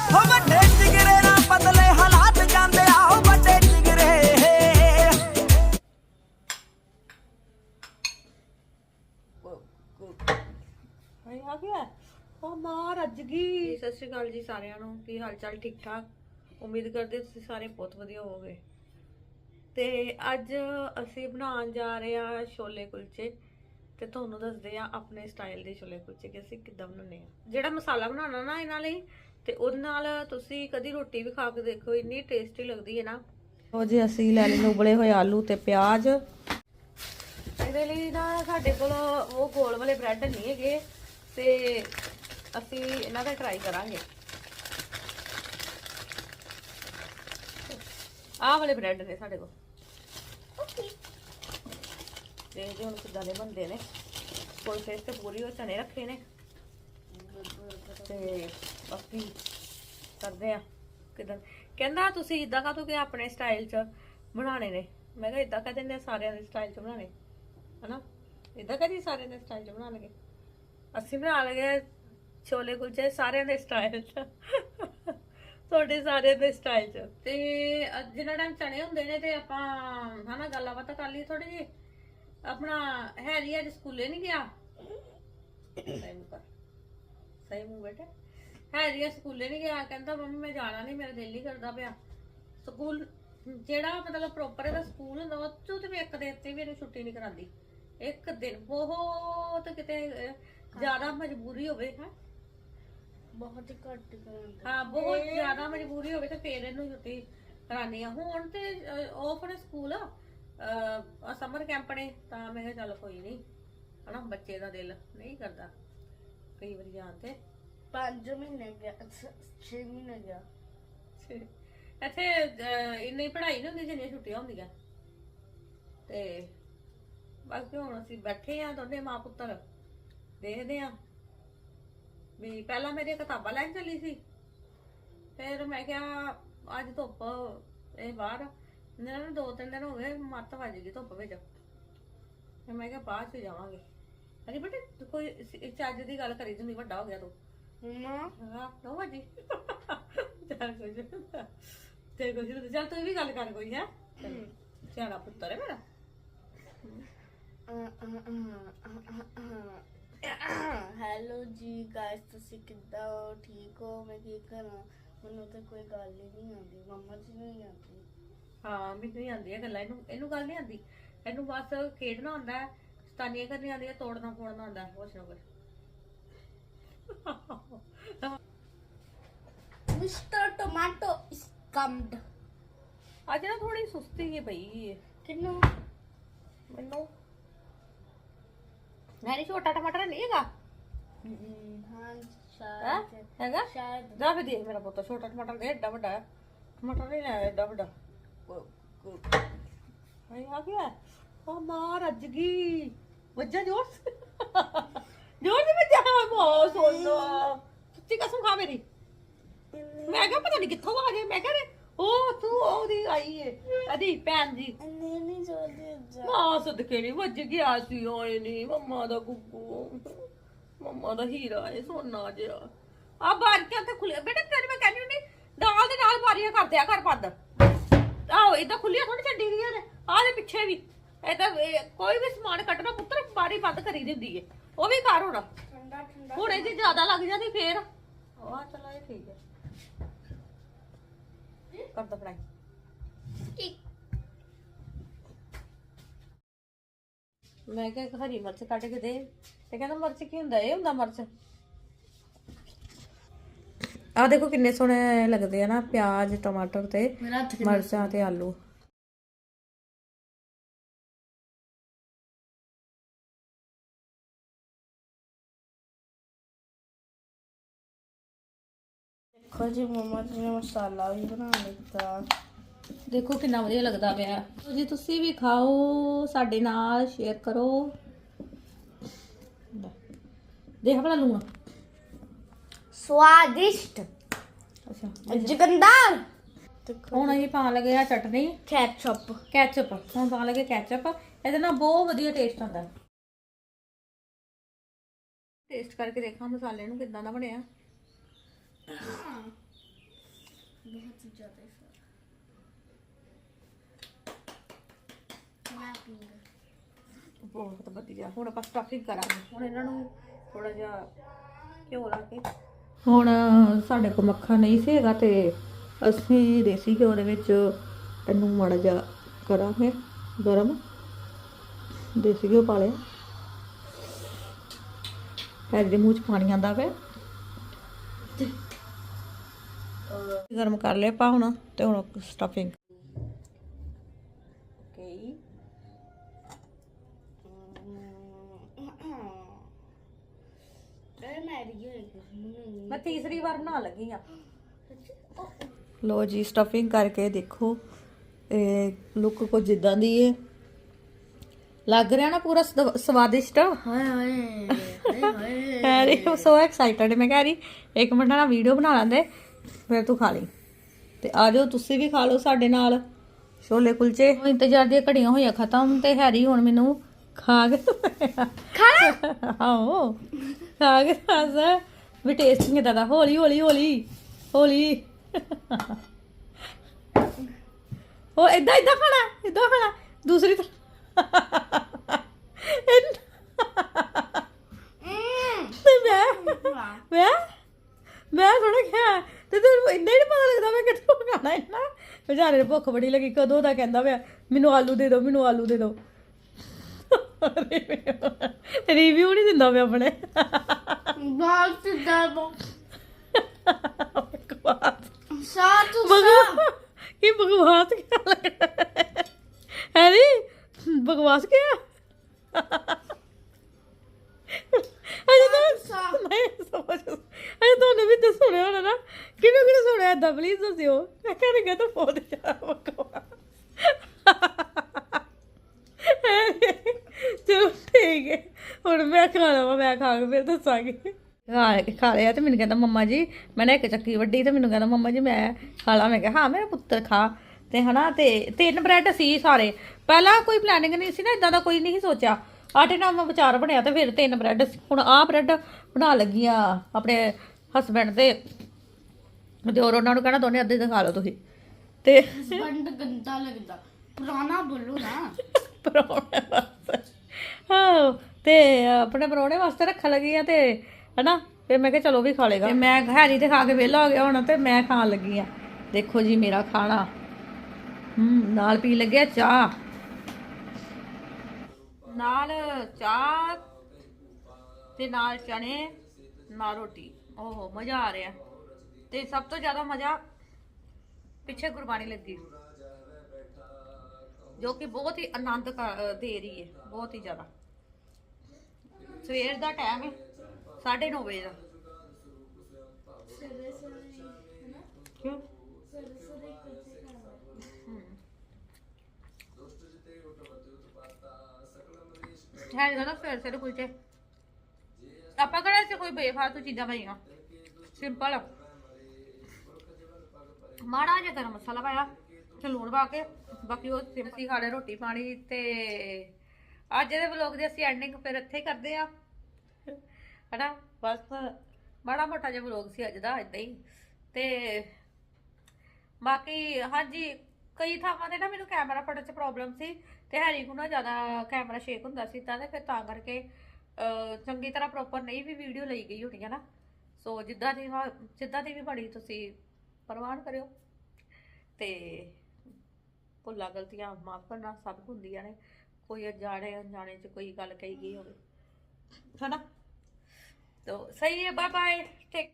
ਹੋ ਵੱਡੇ ਜਿਗਰੇ ਨਾ ਪਤਲੇ ਹਾਲਾਤ ਜਾਂਦੇ ਆ ਹੋ ਵੱਡੇ ਜਿਗਰੇ। ਹਾਏ ਆ ਗਿਆ। ਉਹ ਮਾਂ ਰੱਜ ਗਈ। ਸਤਿ ਸ਼੍ਰੀ ਅਕਾਲ ਜੀ ਸਾਰਿਆਂ ਨੂੰ। ਕੀ ਹਾਲ ਚਾਲ ਠੀਕ ਠਾਕ ਉਮੀਦ ਕਰਦੇ ਤੁਸੀਂ ਸਾਰੇ ਬਹੁਤ ਵਧੀਆ ਹੋਵੋਗੇ। ਤੇ ਅੱਜ ਅਸੀਂ ਬਣਾਉਣ ਜਾ ਰਹੇ ਆ ਛੋਲੇ ਕੁਲਚੇ। ਤੇ ਤੁਹਾਨੂੰ ਦੱਸਦੇ ਆ ਆਪਣੇ ਸਟਾਈਲ ਦੇ ਛੋਲੇ ਕੁਲਚੇ ਕਿ ਅਸੀਂ ਕਿੱਦਾਂ ਬਣਾਉਂਦੇ ਆ ਜਿਹੜਾ ਮਸਾਲਾ ਬਣਾਉਣਾ ਨਾ ਇਹਨਾਂ ਲਈ ਤੇ ਉਹਦੇ ਨਾਲ ਤੁਸੀਂ ਕਦੀ ਰੋਟੀ ਵੀ ਖਾ ਕੇ ਦੇਖੋ ਇੰਨੀ ਟੇਸਟੀ ਲੱਗਦੀ ਹੈ ਨਾ। ਉਹ ਜੀ ਅਸੀਂ ਲੈ ਲੈਣੇ ਉਬਲੇ ਹੋਏ ਆਲੂ ਤੇ ਪਿਆਜ਼। ਇਹਦੇ ਲਈ ਨਾ ਸਾਡੇ ਕੋਲ ਉਹ ਗੋਲ ਵਾਲੇ ਬ੍ਰੈਡ ਨਹੀਂ ਹੈਗੇ ਤੇ ਅਸੀਂ ਇਹਨਾਂ ਦਾ ਟਰਾਈ ਕਰਾਂਗੇ। ਆਹ ਵਾਲੇ ਬ੍ਰੈਡ ਨੇ ਸਾਡੇ ਕੋਲ। ਦੇਖਦੇ ਹੁਣ ਕਿੱਦਾਂ ਦੇ ਬਣਦੇ ਨੇ? ਕੋਈ ਫੇਸ ਤੇ ਪੂਰੀ ਉਹ ਚਨੇ ਰੱਖੇ ਨੇ। ਤੇ ਬਾਕੀ ਕਰਦੇ ਆ ਕਿਦਾਂ। ਕਹਿੰਦਾ ਤੁਸੀਂ ਇਦਾਂ ਕਾ ਕਿ ਆਪਣੇ ਸਟਾਈਲ 'ਚ ਬਣਾਣੇ ਨੇ। ਮੈਂ ਕਿਹਾ ਇਦਾਂ ਕਹ ਦਿੰਦੇ ਆ ਸਾਰਿਆਂ ਦੇ ਸਟਾਈਲ 'ਚ ਬਣਾਣੇ ਹਨਾ? ਇਦਾਂ ਕਦੀ ਸਾਰਿਆਂ ਦੇ ਸਟਾਈਲ 'ਚ ਬਣਾ ਲਗੇ ਅਸੀਂ ਬਣਾ ਲਗੇ ਛੋਲੇ ਕੁਲਚੇ ਸਾਰਿਆਂ ਦੇ ਸਟਾਈਲ 'ਚ। ਤੁਹਾਡੇ ਸਾਰਿਆਂ ਦੇ ਸਟਾਈਲ 'ਚ। ਤੇ ਜਿਹੜਾ ਟਾਈਮ ਚਣੇ ਹੁੰਦੇ ਨੇ ਤੇ ਆਪਾਂ ਹਨਾ ਗੱਲਾਂ ਬਾਤਾਂ ਕਰ ਲਈ ਥੋੜੀ ਜੀ ਆਪਣਾ ਹੈਰੀ ਅੱਜ ਸਕੂਲੇ ਨਹੀਂ ਗਿਆ? ਸਹੀ ਮੂੰਹ ਕਰ ਸਹੀ ਮੂੰਹ ਬੇਟਾ ਹੈਰੀ ਅੱਜ ਸਕੂਲੇ ਨਹੀਂ ਗਿਆ ਕਹਿੰਦਾ ਮੰਮੀ ਮੈਂ ਜਾਣਾ ਨਹੀਂ ਮੇਰਾ ਦਿਲ ਨਹੀਂ ਕਰਦਾ ਪਿਆ। ਸਕੂਲ ਜਿਹੜਾ ਮਤਲਬ ਪ੍ਰੋਪਰ ਇਹਦਾ ਸਕੂਲ ਹੁੰਦਾ ਉਹ ਚੋਂ ਤੇ ਇੱਕ ਦਿਨ ਤੇ ਵੀ ਇਹਨੂੰ ਛੁੱਟੀ ਨਹੀਂ ਕਰਾਂਦੀ। ਇੱਕ ਦਿਨ ਬਹੁਤ ਕਿਤੇ ਜ਼ਿਆਦਾ ਮਜਬੂਰੀ ਹੋਵੇ। ਹਾਂ? ਬਹੁਤ ਹੀ ਘੱਟ ਕਰਾਂਗੇ ਹਾਂ ਬਹੁਤ ਜ਼ਿਆਦਾ ਮਜਬੂਰੀ ਹੋਵੇ ਤੇ ਫੇਰ ਇਹਨੂੰ ਛੁੱਟੀ ਕਰਾਨੀ ਆ। ਹੁਣ ਤੇ ਆਫ ਨੇ ਸਕੂਲ ਅ ਸਮਰ ਕੈਂਪ ਨੇ ਤਾਂ ਮੈਂ ਕਿਹਾ ਚੱਲ ਕੋਈ ਨਹੀਂ ਹਨਾ ਬੱਚੇ ਦਾ ਦਿਲ ਨਹੀਂ ਕਰਦਾ। ਕਈ ਵਾਰੀ ਜਾਣ ਤੇ। ਪੰਜ ਮਹੀਨੇ ਗਿਆ 6 ਮਹੀਨੇ ਗਿਆ। ਇੱਥੇ ਇੰਨੀ ਪੜ੍ਹਾਈ ਨਹੀਂ ਹੁੰਦੀ ਜਿੰਨੀਆਂ ਛੁੱਟੀਆਂ ਹੁੰਦੀਆਂ। ਤੇ ਬਾਕੀ ਹੁਣ ਅਸੀਂ ਬੈਠੇ ਆ, ਦੋਨੇ ਮਾਂ ਪੁੱਤਰ, ਦੇਖਦੇ ਆ ਵੀ ਪਹਿਲਾਂ ਮੇਰੀ ਕਿਤਾਬਾਂ ਲੈਣ ਚੱਲੀ ਸੀ। ਫਿਰ ਮੈਂ ਕਿਹਾ, ਅੱਜ ਧੁੱਪ ਇਹ ਬਾਹਰ, ਇਹਨਾਂ ਨੂੰ ਦੋ ਤਿੰਨ ਦਿਨ ਹੋ ਗਏ, ਮੱਤ ਵੱਜ ਗਈ ਧੁੱਪ ਵਿੱਚ। ਮੈਂ ਕਿਹਾ, ਬਾਅਦ ਚ ਜਾਵਾਂਗੇ। ਅਰੇ ਬੇਟੇ, ਕੋਈ, ਚੱਜ ਦੀ ਗੱਲ ਕਰੀ ਤੂੰ ਵੱਡਾ ਹੋ ਗਿਆ ਤੂੰ। ਨੋ। ਵਜੀ ਚੱਲ ਕੋਈ ਨੀ। ਤੇ ਕੋਈ ਨੀ, ਚੱਲ ਤੂੰ ਵੀ ਗੱਲ ਕਰ ਕੋਈ ਹੈ। ਸਿਆਣਾ ਪੁੱਤਰ ਹੈ ਮੇਰਾ। ਹੈਲੋ ਜੀ ਗਾਇਸ ਤੁਸੀਂ ਕਿੱਦਾਂ ਹੋ? ਠੀਕ ਹੋ? ਮੈਂ ਕੀ ਕਰਾਂ? ਮੈਨੂੰ ਤਾਂ ਕੋਈ ਗੱਲ ਹੀ ਨਹੀਂ ਆਉਂਦੀ ਮਮਾ ਜੀ ਨੂੰ ਹੀ ਆਉਂਦੀ। ਹਾਂ ਮੈਨੂੰ ਹੀ ਆਉਂਦੀ ਹੈ ਗੱਲਾਂ ਇਹਨੂੰ ਇਹਨੂੰ ਗੱਲ ਨਹੀਂ ਆਉਂਦੀ। ਇਹਨੂੰ ਬਸ ਖੇਡਣਾ ਹੁੰਦਾ ਹੈ ਸਤਾਨੀਆਂ ਕਰਨੀਆਂ ਆਉਂਦੀਆਂ ਤੋੜਨਾ ਫੋੜਨਾ ਹੁੰਦਾ ਹੈ ਕੁਛ ਨਾ ਕੁਛ। ਮਿਸਟਰ ਟੋਮਾਟੋ ਇਸ ਕਮਡ ਅੱਜ ਨਾ ਥੋੜੀ ਸੁਸਤੀ ਹੈ ਪਈ ਕਿੰਨੂੰ ਮੈਨੂੰ ਨਹੀਂ ਛੋਟਾ ਟਮਾਟਰ ਨਹੀਂ ਹੈਗਾ ਹਾਂ ਹੈਂ? ਸ਼ਾਇਦ ਹੈਗਾ ਸ਼ਾਇਦ ਜਾ ਫਿਰ ਦੇਖ ਮੇਰਾ ਪੁੱਤ ਛੋਟਾ ਟਮਾਟਰ ਦੇ ਏਡਾ ਵੱਡਾ ਹੈ। ਟਮਾਟਰ ਨਹੀਂ ਲੈ ਏਡਾ ਵੱਡਾ ਹਾਏ ਆ ਗਿਆ ਉਹ ਮਾਂ ਰੱਜ ਗਈ ਵੱਜਾ ਜੋਰ ਸੇ। ਜੋਰ ਨਹੀਂ ਵੱਜਾ ਬਹੁਤ ਸੋਨਾ ਸੱਚੀ ਕਸਮ ਖਾ ਮੇਰੀ। ਮੈਂ ਕਿਹਾ ਪਤਾ ਨਹੀਂ ਕਿੱਥੋਂ ਆ ਗਏ। ਮੈਂ ਕਿਹਾ ਰੇ ਉਹ ਤੂੰ ਉਹਦੀ ਆਈ ਏ। ਅਦੀ ਭੈਣ ਜੀ। ਨਹੀਂ ਨਹੀਂ ਜਲਦੀ ਜਾ ਨਾ ਸਦਕੇ ਨਹੀਂ ਵੱਜ ਗਿਆ ਸੀ ਓਏ ਨਹੀਂ ਮੰਮਾ ਦਾ ਗੁੱਗੂ। ਮੰਮਾ ਦਾ ਹੀਰਾ ਏ ਸੋਨਾ ਜਿਹਾ। ਆ ਬਾਰੀਆਂ ਤੇ ਖੁੱਲੇ ਬੇਟਾ ਤੇਰੇ ਮੈਂ ਕਹਿੰਦੀ ਨਹੀਂ ਨਾਲ ਦੇ ਨਾਲ ਬਾਰੀਆਂ ਕਰ ਦਿਆ ਕਰ ਬੰਦ। ਆਹੋ ਇਦਾਂ ਖੁੱਲੀਆਂ ਥੋੜੀ ਛੱਡੀ ਦੀਆਂ ਨੇ। ਆਹ ਦੇ ਪਿੱਛੇ ਵੀ। ਇਦਾਂ ਕੋਈ ਵੀ ਸਮਾਨ ਕੱਟਣਾ ਪੁੱਤਰ ਬਾਰੀ ਬੰਦ ਕਰੀ ਦਿੰਦੀ ਏ। ਉਹ ਵੀ ਕਰ ਹੁਣ। ਠੰਡਾ ਠੰਡਾ ਹੁਣ ਇਹ ਜੇ ਜ਼ਿਆਦਾ ਲੱਗ ਜਾਂਦੀ ਫੇਰ। ਆਹ ਚਲਾ ਇਹ ਠੀਕ ਹੈ। ਕਰ ਦੋ ਫਰਾਈ ਮੈਂ ਕਿਹਾ ਇੱਕ ਹਰੀ ਮਿਰਚ ਕੱਢ ਕੇ ਦੇ। ਤੇ ਕਹਿੰਦਾ ਮਿਰਚ ਕੀ ਹੁੰਦਾ? ਇਹ ਹੁੰਦਾ ਮਿਰਚ। ਆ ਦੇਖੋ ਕਿੰਨੇ ਸੋਹਣੇ ਲੱਗਦੇ ਆ ਨਾ ਪਿਆਜ਼ ਟਮਾਟਰ ਤੇ ਮੇਰਾ ਹੱਥ ਮਿਰਚਾਂ ਤੇ ਆਲੂ। ਦੇਖੋ ਜੀ ਮਮਾ ਜੀ ਨੇ ਮਸਾਲਾ ਵੀ ਬਣਾ ਲਿੱਤਾ। ਦੇਖੋ ਕਿੰਨਾ ਵਧੀਆ ਲੱਗਦਾ ਪਿਆ। ਜੀ ਤੁਸੀਂ ਵੀ ਖਾਓ ਸਾਡੇ ਨਾਲ ਸ਼ੇਅਰ ਕਰੋ। ਦੇਖ ਭਲਾ ਲੂਣ। ਸਵਾਦਿਸ਼ਟ। ਅੱਛਾ ਜਗੰਦਾਰ। ਦੇਖੋ ਹੁਣ ਅਸੀਂ ਪਾਣ ਲੱਗੇ ਆ ਚਟਨੀ। ਕੈਚਅਪ ਕੈਚਅਪ ਹੁਣ ਪਾਣ ਲੱਗੇ ਕੈਚਅਪ ਇਹਦੇ ਨਾਲ ਬਹੁਤ ਵਧੀਆ ਟੇਸਟ ਆਉਂਦਾ। ਟੇਸਟ ਕਰਕੇ ਦੇਖਾਂ ਮਸਾਲੇ ਨੂੰ ਕਿੱਦਾਂ ਦਾ ਬਣਿਆ। ਜ਼ਿਆਦਾ ਸਰ ਰੈਪਿੰਗ ਬਹੁਤ ਵਧੀਆ। ਹੁਣ ਆਪਾਂ ਸਟਫਿੰਗ ਕਰਾਂਗੇ। ਹੁਣ ਇਹਨਾਂ ਨੂੰ ਥੋੜਾ ਜਿਹਾ ਘਿਓ ਲਾ ਕੇ। ਹੁਣ ਸਾਡੇ ਕੋਲ ਮੱਖਣ ਨਹੀਂ ਸੀ ਹੈਗਾ ਤੇ ਅਸੀਂ ਦੇਸੀ ਘਿਓ ਦੇ ਵਿੱਚ ਇਹਨੂੰ ਮਾੜਾ ਜਿਹਾ ਕਰਾਂਗੇ। ਗਰਮ। ਦੇਸੀ ਘਿਓ ਪਾ ਲਿਆ। ਹੈਰੀ ਦੇ ਮੂੰਹ 'ਚ ਪਾਣੀ ਆਂਦਾ ਪਿਆ। ਗਰਮ ਕਰ ਲਿਆ ਪਾ ਹੁਣ ਤੇ ਹੁਣ ਸਟਫਿੰਗ ਓਕੇ। ਮੈਂ ਤੀਸਰੀ ਵਾਰ ਬਣਾ ਲੱਗੀ ਆ। ਲੋ ਜੀ ਸਟਫਿੰਗ ਕਰਕੇ ਦੇਖੋ ਇਹ ਲੁੱਕ ਕੋ ਜਿੱਦਾਂ ਦੀ ਹੈ ਲੱਗ ਰਿਹਾ ਨਾ ਪੂਰਾ ਸਵਾਦਿਸ਼ਟ? ਹਾਏ ਹਾਏ। ਹੈਰੀ ਸੋ ਐਕਸਾਈਟਡ ਮੈਂ ਕਹਿ ਰਹੀ ਇੱਕ ਮਿੰਟ ਨਾ ਵੀਡੀਓ ਬਣਾ ਲੈਂਦੇ ਫਿਰ ਤੂੰ ਖਾ ਲਈ। ਤੇ ਆ ਜਾਓ ਤੁਸੀਂ ਵੀ ਖਾ ਲਓ ਸਾਡੇ ਨਾਲ। ਛੋਲੇ ਕੁਲਚੇ। ਇੰਤਜ਼ਾਰ ਦੀਆਂ ਘੜੀਆਂ ਹੋਈਆਂ ਖਤਮ ਤੇ ਹੈਰੀ ਹੁਣ ਮੈਨੂੰ ਖਾ ਕੇ ਖਾ ਆਓ ਖਾ ਕੇ ਦੱਸ ਵੀ ਟੇਸਟਿੰਗ ਕਿਦਾਂ ਦਾ ਹੌਲੀ ਹੌਲੀ ਹੌਲੀ ਹੌਲੀ। ਉਹ ਇਦਾਂ ਇਦਾਂ ਖਾਣਾ ਇਦਾਂ ਖਾਣਾ। ਦੂਸਰੀ ਤਰ੍ਹਾਂ ਤੇ ਮੈਂ ਮੈਂ ਮੈਂ ਥੋੜਾ ਕਿਹਾ ਤੇ ਤੈਨੂੰ ਇੰਨਾ ਹੀ ਨੀ ਪਤਾ ਲੱਗਦਾ ਮੈਂ ਕਿੱਥੋਂ ਖਾਣਾ ਇੰਨਾ ਵਿਚਾਰੇ ਨੂੰ ਭੁੱਖ ਬੜੀ ਲੱਗੀ ਕਦੋਂ ਦਾ ਕਹਿੰਦਾ ਪਿਆ ਮੈਨੂੰ ਆਲੂ ਦੇ ਦਿਓ ਮੈਨੂੰ ਆਲੂ ਦੇ ਦਿਓ। ਰਿਵਿਊ ਨਹੀਂ ਦਿੰਦਾ ਮੈਂ ਆਪਣੇ। ਬਹੁਤ ਦਰਬੋ ਬਕਵਾਸ। ਸਾਥ ਬਕਵਾਸ। ਕੀ ਬਕਵਾਸ ਕੀ ਲੱਗਦਾ ਹੈਰੀ ਬਕਵਾਸ ਕੀ ਹੈ ਅਜੇ ਤਾਂ ਨਹੀਂ ਸਮਝ ਅਜੇ ਤੁਹਾਨੂੰ ਵੀ ਤਾਂ ਸੁਣਿਆ ਹੋਣਾ ਨਾ ਕਿਹਨੂੰ ਕਿਹਨੂੰ ਪਲੀਜ਼ ਦੱਸਿਓ। ਮੈਂ ਕਹਿੰਦਾ ਤਾਂ ਬਹੁਤ ਜ਼ਿਆਦਾ ਬਕਵਾਸ। ਚਲੋ ਠੀਕ ਹੈ। ਹੁਣ ਮੈਂ ਖਾਣਾ ਵਾ ਮੈਂ ਖਾ ਕੇ ਫਿਰ ਦੱਸਾਂਗੀ। ਖਾ ਲਿਆ ਤੇ ਮੈਨੂੰ ਕਹਿੰਦਾ, ਮੰਮਾ ਜੀ, ਮੈਂ ਨਾ ਇੱਕ ਚੱਕੀ ਵੱਡੀ ਤੇ ਮੈਨੂੰ ਕਹਿੰਦਾ, ਮੰਮਾ ਜੀ, ਮੈਂ ਖਾ ਲਾ। ਮੈਂ ਕਿਹਾ, ਹਾਂ, ਮੇਰਾ ਪੁੱਤਰ ਖਾ। ਤੇ ਹਨਾ, ਤੇ ਤਿੰਨ ਬ੍ਰੈਡ ਸੀ ਸਾਰੇ। ਪਹਿਲਾਂ ਕੋਈ ਪਲੈਨਿੰਗ ਨਹੀਂ ਸੀ ਨਾ ਇਦਾਂ ਦਾ ਕੋਈ ਨਹੀਂ ਸੋਚਿਆ। ਆਟੇ ਨਾਲ ਮੈਂ ਵਿਚਾਰ ਬਣਿਆ ਤੇ ਫਿਰ ਤਿੰਨ ਬ੍ਰੈਡ ਹੁਣ ਆਹ ਬ੍ਰੈਡ ਬਣਾ ਲੱਗੀ ਆ ਆਪਣੇ ਹਸਬੈਂਡ ਤੇ ਤੇ ਹੋਰ ਉਹਨਾਂ ਨੂੰ ਕਹਿਣਾ ਦੋਨੇ ਅੱਧੇ ਦੇ ਖਾ ਲਓ ਤੁਸੀਂ। ਤੇ ਬੰਦ ਗੰਦਾ ਲੱਗਦਾ। ਪੁਰਾਣਾ ਬੋਲੋ ਨਾ। ਪਰੌਣੇ ਵਾਸਤੇ। ਹਾਂ ਤੇ ਆਪਣੇ ਪਰੌਣੇ ਵਾਸਤੇ ਰੱਖਣ ਲੱਗੀ ਆ ਤੇ ਹਨਾ ਫਿਰ ਮੈਂ ਕਿਹਾ ਚਲੋ ਵੀ ਖਾ ਲੇਗਾ ਤੇ ਮੈਂ ਹੈਰੀ ਤੇ ਖਾ ਕੇ ਵਿਹਲਾ ਹੋ ਗਿਆ ਹੁਣ ਤੇ ਮੈਂ ਖਾਣ ਲੱਗੀ ਆ। ਦੇਖੋ ਜੀ ਮੇਰਾ ਖਾਣਾ। ਹੂੰ ਨਾਲ ਪੀ ਲੱਗਿਆ ਚਾਹ। ਨਾਲ ਚਾਹ ਤੇ ਨਾਲ ਚਣੇ ਨਾਲ ਰੋਟੀ। ਓਹੋ ਮਜ਼ਾ ਆ ਰਿਹਾ। ਤੇ ਸਭ ਤੋਂ ਜ਼ਿਆਦਾ ਮਜ਼ਾ ਪਿੱਛੇ ਗੁਰਬਾਣੀ ਲੱਗੀ। ਜੋ ਕਿ ਬਹੁਤ ਹੀ ਆਨੰਦ ਦੇ ਰਹੀ ਹੈ, ਬਹੁਤ ਹੀ ਜ਼ਿਆਦਾ। ਸਵੇਰ ਦਾ ਟਾਈਮ ਹੈ 9:30 ਵਜੇ ਦਾ। ਕਿਉਂ? ਹੈ। ਨਾ ਫਿਰ ਸਿਰ ਕੁਲਚੇ ਆਪਾਂ ਕਿਹੜਾ ਸੀ ਕੋਈ ਬੇਫਾਲਤੂ ਚੀਜ਼ਾਂ ਪਾਈਆਂ ਸਿੰਪਲ ਮਾੜਾ ਜਿਹਾ ਗਰਮ ਮਸਾਲਾ ਪਾਇਆ, ਤੇ ਲੂਣ ਪਾ ਕੇ, ਬਾਕੀ ਉਹ ਸਿੰਪਲੀ ਖਾ ਲਿਆ ਰੋਟੀ ਪਾਣੀ ਤੇ ਅੱਜ ਦੇ ਵਲੋਗ ਦੀ ਅਸੀਂ ਐਂਡਿੰਗ ਫਿਰ ਇੱਥੇ ਹੀ ਕਰਦੇ ਆ ਹਨਾ? ਬਸ ਮਾੜਾ ਮੋਟਾ ਜਿਹਾ ਵਲੋਗ ਸੀ ਅੱਜ ਦਾ ਇਦਾਂ ਹੀ। ਤੇ ਬਾਕੀ ਹਾਂਜੀ, ਕਈ ਥਾਵਾਂ ਤੇ ਨਾ ਮੈਨੂੰ ਕੈਮਰਾ ਫੜਨ 'ਚ ਪ੍ਰੋਬਲਮ ਸੀ, ਤੇ ਹੈਰੀ ਨੂੰ ਨਾ ਜ਼ਿਆਦਾ ਕੈਮਰਾ ਸ਼ੇਕ ਹੁੰਦਾ ਸੀ, ਤਾਂ ਤੇ ਫਿਰ ਤਾਂ ਕਰਕੇ ਚੰਗੀ ਤਰ੍ਹਾਂ ਪ੍ਰੋਪਰ ਨਹੀਂ ਵੀ ਵੀਡੀਓ ਲਈ ਗਈ ਹੋਣੀ ਹੈ ਨਾ ਸੋ ਜਿੱਦਾਂ ਦੀ ਵਾ- ਜਿੱਦਾਂ ਦੀ ਵੀ ਬਣੀ ਤੁਸੀਂ ਪ੍ਰਵਾਨ ਕਰਿਓ। ਤੇ ਭੁੱਲਾਂ ਗਲਤੀਆਂ ਮਾਫ ਕਰਨਾ ਸਭ ਕੁ ਹੁੰਦੀਆਂ ਨੇ। ਕੋਈ ਅਣਜਾਣੇ ਅਣਜਾਣੇ ਚ ਕੋਈ ਗੱਲ ਕਹੀ ਗਈ ਹੋਵੇ। ਹਨਾ? ਤੋ ਸਹੀ ਹੈ ਬਾਏ ਬਾਏ ਟੇਕ